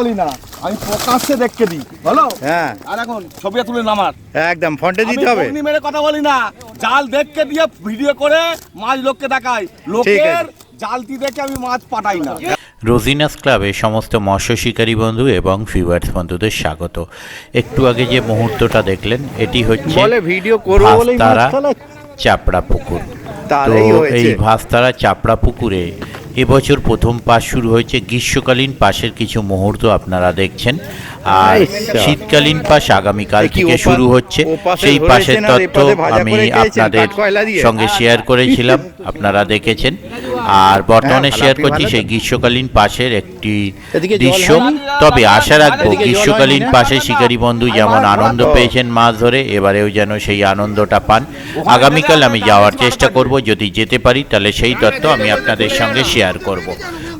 বলি না আমি প্রকাশ্যে দেখকে দিই বলো? হ্যাঁ। আর এখন ছবি তুলে নামার একদম ফন্টে দিতে হবে। বগনি মেরে কথা বলি না। জাল দেখকে দিয়ে ভিডিও করে মাছ লোককে দেখাই। লোকের জালতি দেখে আমি মাছ পাঠাই না। রোজিনাস ক্লাবে সমস্ত মৎস্য শিকারী বন্ধু এবং ফিভার্স বন্ধুদের স্বাগত। একটু আগে যে মুহূর্তটা দেখলেন এটি হচ্ছে বলে ভিডিও করব মাছ চাপড়া পুকুর তো এই ভাস্তারা চাপড়া পুকুরে এবছর প্রথম পাস শুরু হয়েছে গ্রীষ্মকালীন পাশের কিছু মুহূর্ত আপনারা দেখছেন। আর। শীতকালীন পাস আগামীকাল থেকে শুরু হচ্ছে। সেই পাশের তথ্য আমি আপনাদের সঙ্গে শেয়ার করেছিলাম আপনারা দেখেছেন। আর বর্তমানে হ্যাঁ, শেয়ার করছি সেই গ্রীষ্মকালীন পাশের একটি দৃশ্য। তবে আশা রাখব গ্রীষ্মকালীন হয়নি পাশে শিকারী বন্ধু যেমন আনন্দ পেয়েছেন মাছ ধরে এবারেও যেন সেই আনন্দটা পান। আগামীকাল আমি যাওয়ার চেষ্টা করব যদি যেতে পারি তাহলে সেই তথ্য আমি আপনাদের সঙ্গে শেয়ার করব।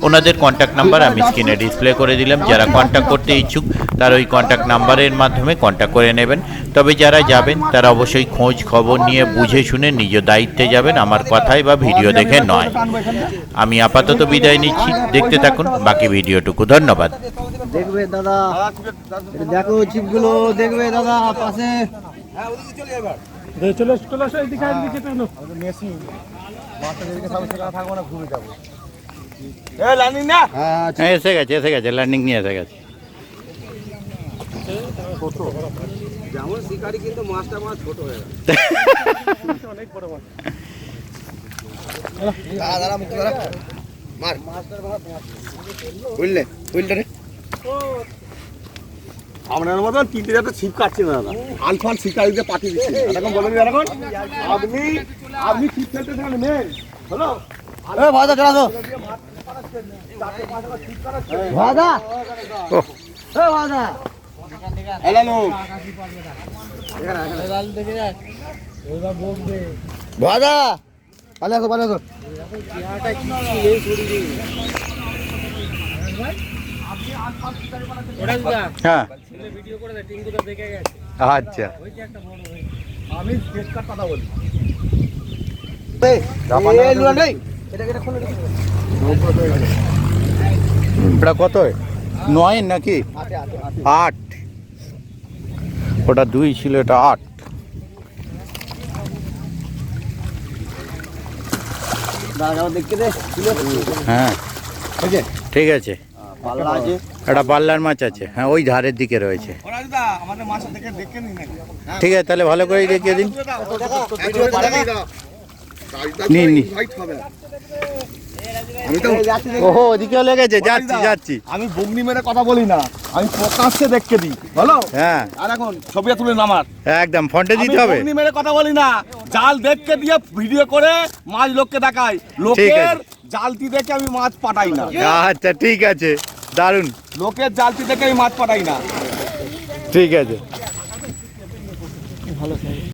ওনাদের কন্ট্যাক্ট নাম্বার আমি স্ক্রিনে ডিসপ্লে করে দিলাম। যারা কন্ট্যাক্ট করতে ইচ্ছুক তারা ওই কন্ট্যাক্ট নাম্বারের মাধ্যমে কন্ট্যাক্ট করে নেবেন। তবে যারা যাবেন তারা অবশ্যই খোঁজ খবর নিয়ে বুঝে শুনে নিজ দায়িত্বে যাবেন। আমার কথায় বা ভিডিও দেখে নয়। আমি আপাতত বিদায় নিচ্ছি। দেখতে থাকুন। বাকি ভিডিওটুকু। ধন্যবাদ। দেখবে দাদা। এটা দেখো ছিপগুলো। দেখবে দাদা পাশে। এ লানি না হ্যাঁ হ্যাঁ এসে গেছে এসে গেছে ল্যান্ডিং নিয়ে এসে গেছে। যেমন শিকারি কিন্তু মাছটা মাছ ছোট হয়ে গেল বুঝলে বুঝলে রে আপনার মতন তিনটে যাতে ছিপ কাটছে না দাদা। আলফাল শিকারিতে পাঠিয়ে দিচ্ছে। এরকম বলেন এরকম আপনি আপনি ছিপ ফেলতে নেন হলো? ভাদা চলা ভাদা ও এ এলানো ভাদা ভালো আছো ভালো আছো হ্যাঁ। আচ্ছা। আমি কথা বলি ওটা কত নয় নাকি? আটে। ওটা দুই ছিল, এটা আট। হ্যাঁ। ঠিক আছে। একটা পাল্লার মাছ আছে। হ্যাঁ ওই ধারের দিকে রয়েছে। ঠিক আছে, তাহলে ভালো করে দেখিয়ে দিন। নিন আমি তো ওহো ওদিকেও লেগেছে যাচ্ছি যাচ্ছি। আমি বগনি মেরে কথা বলি না। আমি প্রকাশ্যে দেখকে দিই বলো? হ্যাঁ। আর এখন ছবি তুলে নামার একদম ফন্টে দিতে হবে। বগনি মেরে কথা বলি না। জাল দেখকে দিয়ে ভিডিও করে মাছ লোককে দেখাই। লোকের জালতি দেখে আমি মাছ পাঠাই না। আচ্ছা ঠিক আছে। দারুণ। লোকের জালতি দেখে আমি মাছ পাঠাই না। ঠিক আছে।